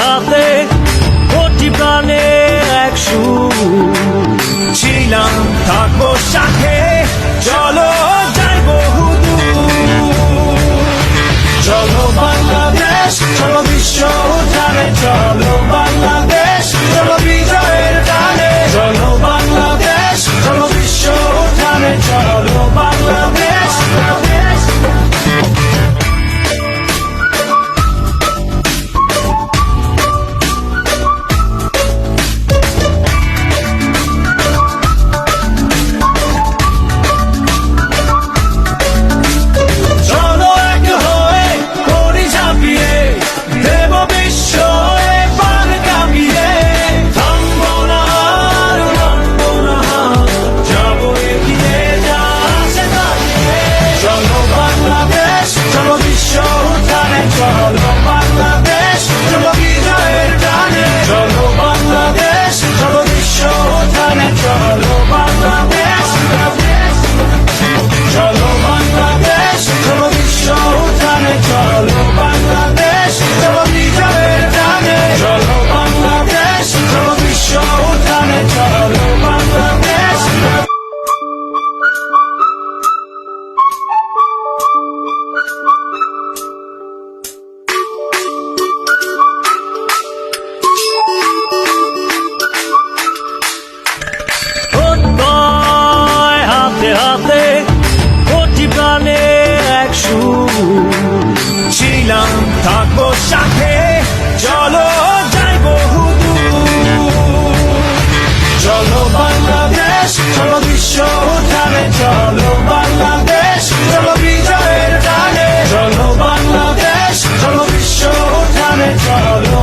হাতে কোটি প্রাণে এক সুর। ছিলাম থাকো সাথে চলো। হাতে হাতে কোটি প্রাণে এক ছিলাম, থাকব সাথে, চলো যাই বহু চলো বাংলাদেশ, চলো বিশ্ব উঠানে চলো বাংলাদেশ, চলো বিজয়ের টানে চলো বাংলাদেশ, চলো বিশ্ব উঠানে চলো